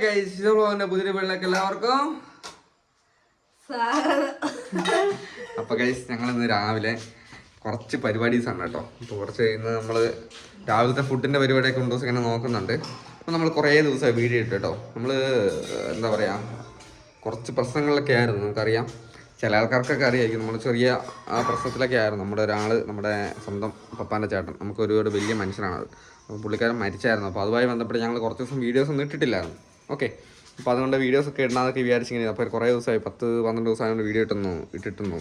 പുതിയ വീട്ടിലേക്ക് എല്ലാവർക്കും. അപ്പൊ ഗൈസ് ഞങ്ങൾ ഇന്ന് രാവിലെ കുറച്ച് പരിപാടീസ് ആണ് കേട്ടോ. അപ്പോൾ കുറച്ച് ഇന്ന് നമ്മൾ രാവിലത്തെ ഫുഡിന്റെ പരിപാടിയൊക്കെ ഉണ്ടോ ഇങ്ങനെ നോക്കുന്നുണ്ട്. അപ്പോൾ നമ്മൾ കുറേ ദിവസമായി വീഡിയോ ഇട്ട് കേട്ടോ. നമ്മൾ എന്താ പറയാ കുറച്ച് പ്രശ്നങ്ങളിലൊക്കെ ആയിരുന്നു നമുക്കറിയാം. ചില ആൾക്കാർക്കൊക്കെ അറിയായിരിക്കും നമ്മൾ ചെറിയ ആ പ്രശ്നത്തിലൊക്കെ ആയിരുന്നു. നമ്മുടെ ഒരാൾ നമ്മുടെ സ്വന്തം പപ്പാന്റെ ചേട്ടൻ നമുക്ക് ഒരുപാട് വലിയ മനുഷ്യനാണത്. അപ്പോൾ പുള്ളിക്കാരൻ മരിച്ചായിരുന്നു. അപ്പോൾ അതുമായി ബന്ധപ്പെട്ട് ഞങ്ങൾ കുറച്ച് ദിവസം വീഡിയോസ് ഒന്നും ഇട്ടിട്ടില്ലായിരുന്നു. ഓക്കെ. അപ്പോൾ അതുകൊണ്ട് വീഡിയോസ് ഒക്കെ ഇടാന്നൊക്കെ വിചാരിച്ചിങ്ങനെ. അപ്പോൾ കുറേ ദിവസമായി. പത്ത് പന്ത്രണ്ട് ദിവസമായതുകൊണ്ട് വീഡിയോ ഇട്ടുന്നു ഇട്ടിട്ടുന്നു.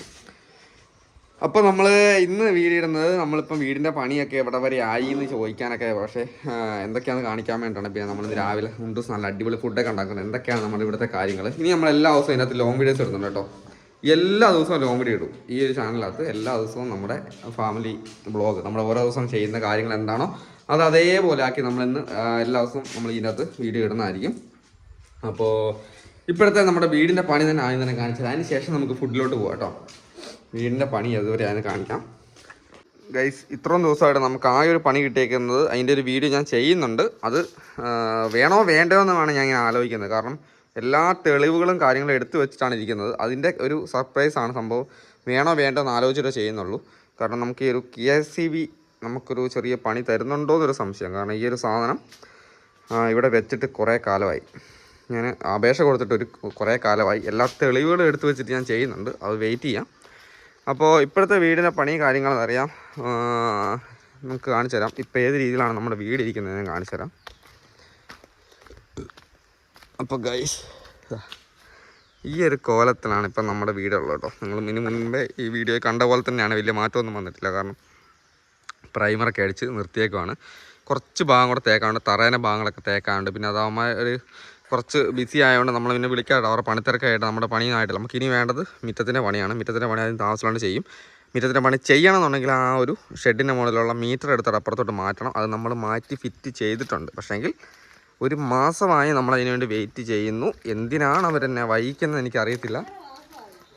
അപ്പോൾ നമ്മൾ ഇന്ന് വീഡിയോ ഇടുന്നത് നമ്മളിപ്പം വീടിന്റെ പണിയൊക്കെ എവിടെ വരെ ആയി എന്ന് ചോദിക്കാനൊക്കെ. പക്ഷേ എന്തൊക്കെയാണ് എന്തൊക്കെയാണെന്ന് കാണിക്കാൻ വേണ്ടിയിട്ടാണ് പിന്നെ നമ്മൾ രാവിലെ മുണ്ടൂസ് നല്ല അടിപൊളി ഫുഡൊക്കെ ഉണ്ടാക്കുന്നത്. എന്തൊക്കെയാണ് നമ്മുടെ ഇവിടുത്തെ കാര്യങ്ങൾ ഇനി നമ്മൾ എല്ലാ ദിവസവും ഇതിനകത്ത് ലോങ് വീഡിയോസ് ഇടുന്നുണ്ട് കേട്ടോ. എല്ലാ ദിവസവും ലോങ് വീഡിയോ ഇടും. ഈ ഒരു ചാനലിനകത്ത് എല്ലാ ദിവസവും നമ്മുടെ ഫാമിലി ബ്ലോഗ് നമ്മൾ ഓരോ ദിവസം ചെയ്യുന്ന കാര്യങ്ങൾ എന്താണോ അത് അതേപോലെ ആക്കി നമ്മളിന്ന് എല്ലാ ദിവസവും നമ്മൾ ഇതിനകത്ത് വീഡിയോ ഇടുന്നതായിരിക്കും. അപ്പോൾ ഇപ്പോഴത്തെ നമ്മുടെ വീടിന്റെ പണി തന്നെ ആദ്യം തന്നെ കാണിച്ചത്. അതിന് ശേഷം നമുക്ക് ഫുഡിലോട്ട് പോകാം കേട്ടോ. വീടിന്റെ പണി അതുവരെ അതിനെ കാണിക്കാം. ഗൈസ് ഇത്രയും ദിവസമായിട്ട് നമുക്ക് ആ ഒരു പണി കിട്ടിയേക്കുന്നത് അതിന്റെ ഒരു വീഡിയോ ഞാൻ ചെയ്യുന്നുണ്ട്. അത് വേണോ വേണോ വേണ്ടയോ എന്നാണ് ഞാൻ ഇങ്ങനെ ആലോചിക്കുന്നത്. കാരണം എല്ലാ തെളിവുകളും കാര്യങ്ങളും എടുത്തു വെച്ചിട്ടാണ് ഇരിക്കുന്നത്. അതിന്റെ ഒരു സർപ്രൈസാണ് സംഭവം. വേണോ വേണ്ടോ എന്ന് ആലോചിച്ചിട്ട് ചെയ്യുന്നുള്ളൂ. കാരണം നമുക്ക് ഈ ഒരു കെ എസ് സി ബി നമുക്കൊരു ചെറിയ പണി തരുന്നുണ്ടോ എന്നൊരു സംശയം. കാരണം ഈ ഒരു സാധനം ഇവിടെ വെച്ചിട്ട് കുറേ കാലമായി. ഞാൻ അപേക്ഷ കൊടുത്തിട്ട് ഒരു കുറേ കാലമായി. എല്ലാ തെളിവുകളും എടുത്തു വെച്ചിട്ട് ഞാൻ ചെയ്യുന്നുണ്ട്. അത് വെയിറ്റ് ചെയ്യാം. അപ്പോൾ ഇപ്പോഴത്തെ വീടിന്റെ പണി കാര്യങ്ങളെന്ന് അറിയാം. നമുക്ക് കാണിച്ചു തരാം. ഇപ്പോൾ ഏത് രീതിയിലാണ് നമ്മുടെ വീട് ഇരിക്കുന്നത് ഞാൻ കാണിച്ചു തരാം. അപ്പോൾ ഗൈസ് ഈ ഒരു കോലത്തിലാണ് ഇപ്പം നമ്മുടെ വീടുള്ളത് കേട്ടോ. നിങ്ങൾ ഇനി മുൻപേ ഈ വീഡിയോ കണ്ട പോലെ തന്നെയാണ്. വലിയ മാറ്റമൊന്നും വന്നിട്ടില്ല. കാരണം പ്രൈമറൊക്കെ അടിച്ച് നിർത്തിയേക്കുവാണ്. കുറച്ച് ഭാഗം കൂടെ തേക്കാണ്ട് തറേന ഭാഗങ്ങളൊക്കെ തേക്കാണ്ട് പിന്നെ അതാവുമ്പോൾ ഒരു കുറച്ച് ബിസി ആയതുകൊണ്ട് നമ്മൾ പിന്നെ വിളിക്കാട്ടോ. അവരുടെ പണിത്തിരക്കായിട്ട് നമ്മുടെ പണിയായിട്ടില്ല നമുക്ക് ഇനി വേണ്ടത് മിറ്റത്തിന്റെ പണിയാണ്. മിറ്റത്തിന്റെ പണി ആദ്യം താമസിച്ചുകൊണ്ട് ചെയ്യും. മിറ്റത്തിന്റെ പണി ചെയ്യണമെന്നുണ്ടെങ്കിൽ ആ ഒരു ഷെഡിന്റെ മുകളിലുള്ള മീറ്റർ എടുത്തിട്ട് അപ്പുറത്തോട്ട് മാറ്റണം. അത് നമ്മൾ മാറ്റി ഫിറ്റ് ചെയ്തിട്ടുണ്ട്. പക്ഷേങ്കിൽ ഒരു മാസമായി നമ്മൾ അതിന് വേണ്ടി വെയിറ്റ് ചെയ്യുന്നു. എന്തിനാണ് അവരെന്നെ വൈകിക്കുന്നത് എനിക്കറിയത്തില്ല.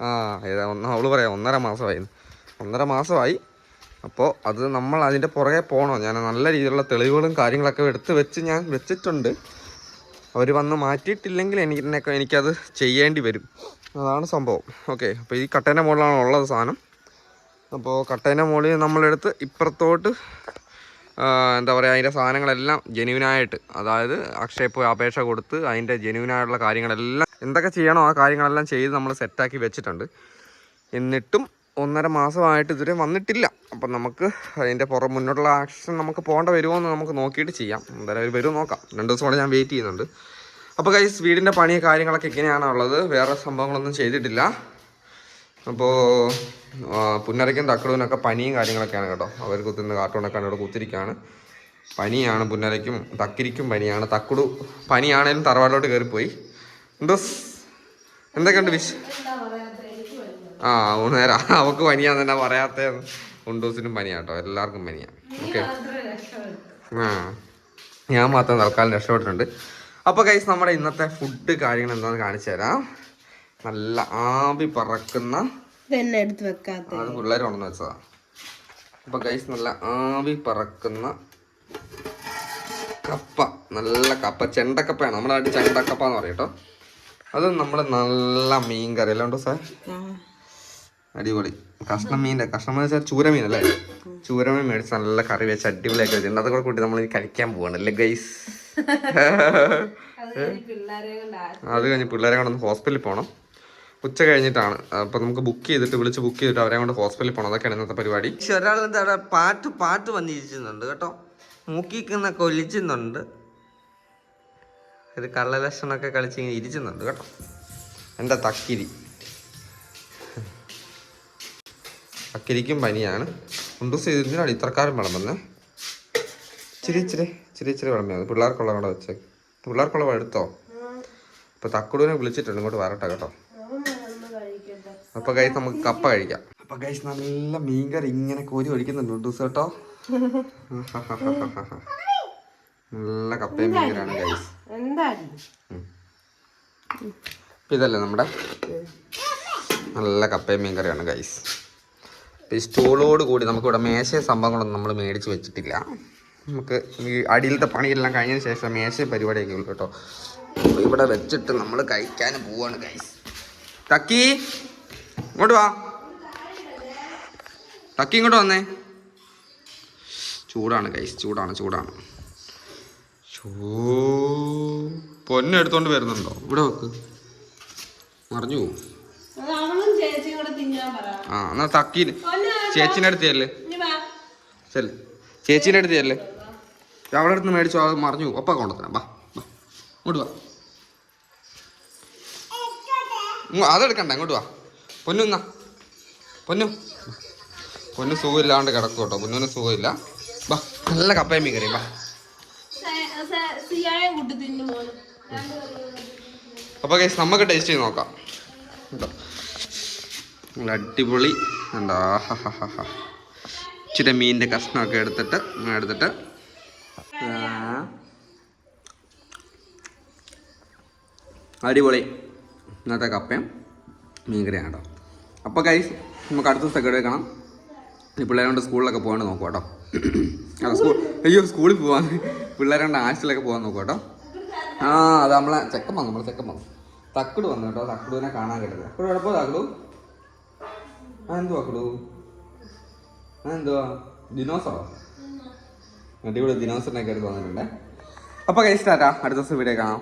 ആ ഏതാ ഒന്ന് അവൾ പറയാം. ഒന്നര മാസമായി ഒന്നര മാസമായി. അപ്പോൾ അത് നമ്മൾ അതിന്റെ പുറകെ പോകണം. ഞാൻ നല്ല രീതിയിലുള്ള തെളിവുകളും കാര്യങ്ങളൊക്കെ എടുത്ത് വെച്ച് ഞാൻ വെച്ചിട്ടുണ്ട്. അവർ വന്ന് മാറ്റിയിട്ടില്ലെങ്കിൽ എനിക്ക് എനിക്കത് ചെയ്യേണ്ടി വരും. അതാണ് സംഭവം. ഓക്കെ അപ്പോൾ ഈ കട്ടേന്റെ മുകളിലാണ് ഉള്ളത് സാധനം. അപ്പോൾ കട്ടേന്റെ മുകളിൽ നമ്മളെടുത്ത് ഇപ്പുറത്തോട്ട് എന്താ പറയുക അതിന്റെ സാധനങ്ങളെല്ലാം ജെനുവിനായിട്ട് അതായത് അക്ഷയ പോയി അപേക്ഷ കൊടുത്ത് അതിന്റെ ജെനുവിനായിട്ടുള്ള കാര്യങ്ങളെല്ലാം എന്തൊക്കെ ചെയ്യണോ ആ കാര്യങ്ങളെല്ലാം ചെയ്ത് നമ്മൾ സെറ്റാക്കി വെച്ചിട്ടുണ്ട്. എന്നിട്ടും ഒന്നര മാസമായിട്ട് ഇതുവരെ വന്നിട്ടില്ല. അപ്പം നമുക്ക് അതിന്റെ പുറം മുന്നോട്ടുള്ള ആക്ഷൻ നമുക്ക് പോകേണ്ട വരുമോ എന്ന് നമുക്ക് നോക്കിയിട്ട് ചെയ്യാം. എന്തായാലും അവർ വരുമോ നോക്കാം. രണ്ട് ദിവസം കൂടെ ഞാൻ വെയിറ്റ് ചെയ്യുന്നുണ്ട്. അപ്പോൾ കൈസ് വീടിന്റെ പണി കാര്യങ്ങളൊക്കെ എങ്ങനെയാണുള്ളത് വേറെ സംഭവങ്ങളൊന്നും ചെയ്തിട്ടില്ല. അപ്പോൾ പുന്നരയ്ക്കും തക്കടൂനൊക്കെ പനിയും കാര്യങ്ങളൊക്കെയാണ് കേട്ടോ. അവർ കുത്തുന്ന കാർട്ടൂണൊക്കെ അവിടെ കുത്തിരിക്കുകയാണ് പനിയാണ് പുന്നരയ്ക്കും തക്കിരിക്കും പനിയാണ്. തക്കുടു പനിയാണേലും തറവാടിലോട്ട് കയറിപ്പോയി എന്തോ എന്തൊക്കെയുണ്ട് വിഷ് ആ ഊണേരാ അവക്ക് പനിയാന്ന് തന്നെ പറയാത്ത? ഉണ്ടൂസിനും പനിയാട്ടോ എല്ലാവർക്കും പനിയാ. ഓക്കെ. ആ ഞാൻ മാത്രം തൽക്കാലം രക്ഷപ്പെട്ടിട്ടുണ്ട്. അപ്പോൾ കൈസ് നമ്മുടെ ഇന്നത്തെ ഫുഡ് കാര്യങ്ങൾ എന്താണെന്ന് കാണിച്ചു തരാം. നല്ല ആവി പറക്കുന്ന അത് പിള്ളേർ ഉണ്ടെന്ന് വെച്ചതാ. അപ്പൊ കൈസ് നല്ല ആവി പറക്കുന്ന കപ്പ. നല്ല കപ്പ. ചെണ്ടക്കപ്പയാണ്. നമ്മുടെ നാട്ടിൽ ചെണ്ടക്കപ്പ എന്ന് പറയും കേട്ടോ അത് നമ്മൾ നല്ല മീൻ കറി അല്ലേ ഉണ്ടോ സാർ? അടിപൊളി. കഷ്ണം മീന്റെ കഷ്ണം എന്ന് വെച്ചാൽ ചൂരമീൻ അല്ലേ ചൂരമീൻ മേടിച്ച് നല്ല കറി വെച്ച് അടിപൊളിയാക്കി വെച്ചിട്ടുണ്ട് അതൊക്കെ കൂട്ടി നമ്മൾ ഇനി കഴിക്കാൻ പോവാണ് അല്ലേ ഗൈസ് അത് കഴിഞ്ഞ് പിള്ളേരെ കൊണ്ടൊന്ന് ഹോസ്പിറ്റലിൽ പോകണം ഉച്ച കഴിഞ്ഞിട്ടാണ്. അപ്പൊ നമുക്ക് ബുക്ക് ചെയ്തിട്ട് വിളിച്ച് ബുക്ക് ചെയ്തിട്ട് അവരെ കൊണ്ട് ഹോസ്പിറ്റലിൽ പോകണം അതൊക്കെയാണ് ഇന്നത്തെ പരിപാടി. ഒരാൾ എന്താ പാട്ട് പാട്ട് വന്നിരിക്കുന്നുണ്ട് കേട്ടോ. മൂക്കിക്കുന്ന ഒലിച്ചുന്നുണ്ട് ഇത് കള്ളലക്ഷണമൊക്കെ കളിച്ച് ഇങ്ങനെ ഇരിച്ചുന്നുണ്ട് കേട്ടോ. എന്റെ തക്കിരി. തക്കിരിക്കും പനിയാണ്. ഉണ്ടൂസ് ഇതിനാണ് ഇത്രക്കാരും വിളമ്പുന്നേ ഇച്ചിരി ഇച്ചിരി ഇച്ചിരി ഇച്ചിരി വിളമ്പിയത് പിള്ളേർക്കുള്ള കൂടെ വെച്ചേ. പിള്ളേർക്കുള്ള എടുത്തോ? ഇപ്പം തക്കുടൂനെ വിളിച്ചിട്ടുണ്ട്. ഇങ്ങോട്ട് വരട്ടെ കേട്ടോ. അപ്പൊ കൈസ് നമുക്ക് കപ്പ കഴിക്കാം. അപ്പൊ കൈസ് നല്ല മീൻകറി ഇങ്ങനെ കോരി ഒഴിക്കുന്നുണ്ട്. ഉണ്ടൂസ് കേട്ടോ. നല്ല കപ്പയും മീൻകറിയാണ് കൈസ് ഇതല്ലേ നമ്മുടെ? നല്ല കപ്പയും മീൻകറിയാണ് ഗൈസ് അപ്പോൾ ഈ സ്റ്റൂളോട് കൂടി നമുക്കിവിടെ മേശ സംഭവങ്ങളൊന്നും നമ്മൾ മേടിച്ച് വെച്ചിട്ടില്ല. നമുക്ക് ഈ അടിയിലത്തെ പണിയെല്ലാം കഴിഞ്ഞതിന് ശേഷം മേശ പരിപാടിയൊക്കെ ഉള്ളു കേട്ടോ. ഇവിടെ വെച്ചിട്ട് നമ്മൾ കഴിക്കാൻ പോവാണ് ഗൈസ് തക്കി ഇങ്ങോട്ട് വാ. തക്കി ഇങ്ങോട്ട് വന്നേ. ചൂടാണ് ഗൈസ് ചൂടാണ് ചൂടാണ്. ചൂ പൊന്നെടുത്തോണ്ട് വരുന്നുണ്ടോ? ഇവിടെ വെക്ക്. മറിഞ്ഞു പോവും. ആ എന്നാ തക്കി ചേച്ചിന്റെ അടുത്ത് ചെല്ലേ. ചെല്ലേ. ചേച്ചീന്റെ അടുത്ത് ചെല്ലേ. അവളുടെ അടുത്ത് മേടിച്ചു അത് മറിഞ്ഞു ഒപ്പ കൊണ്ടുത്തരാം. വാ വാ. ഇങ്ങോട്ട് വാ. അതെടുക്കണ്ട ഇങ്ങോട്ട് വാ. പൊന്നു എന്നാ. പൊന്നു. പൊന്നു സുഖമില്ലാണ്ട് കിടക്കും കേട്ടോ. പൊന്നുവിന് സുഖമില്ല. വാ നല്ല കപ്പയും മീൻ കറി വാ. അപ്പോൾ കേസ് നമുക്ക് ടേസ്റ്റ് ചെയ്ത് നോക്കാം. കേട്ടോ നല്ല അടിപൊളി. എന്താ ഇച്ചിരി മീനിന്റെ കഷ്ണമൊക്കെ എടുത്തിട്ട് എടുത്തിട്ട് അടിപൊളി. ഇന്നത്തെ കപ്പയും മീൻകറിയാണ് കേട്ടോ. അപ്പോൾ കൈസ് നമുക്ക് അടുത്ത ദിവസമൊക്കെ എടുക്കണം ഈ പിള്ളേരോണ്ട് സ്കൂളിലൊക്കെ പോകാണ്ട് നോക്കുക കേട്ടോ. അല്ല സ്കൂൾ അയ്യോ സ്കൂളിൽ പോകാൻ പിള്ളേരോണ്ട് ആഴ്ചയിലൊക്കെ പോകാൻ നോക്കുക കേട്ടോ. ആ അത് നമ്മളെ ചെക്കൻ വന്നു നമ്മളെ ചെക്കൻ വന്നു. തക്കുട് വന്നു കേട്ടോ തക്കടുവിനെ കാണാൻ കേട്ടത് തക്കുട് കുഴപ്പമില്ല തക്കുടു? തക്കുടു ആ എന്തുവാ ദിനോസറോ അടിപൊളി ദിനോസറിനൊക്കെ എടുത്ത് വന്നിട്ടുണ്ട് അപ്പോൾ കഴിച്ചിട്ടാ അടുത്ത ദിവസം വീഡിയോ കാണാം.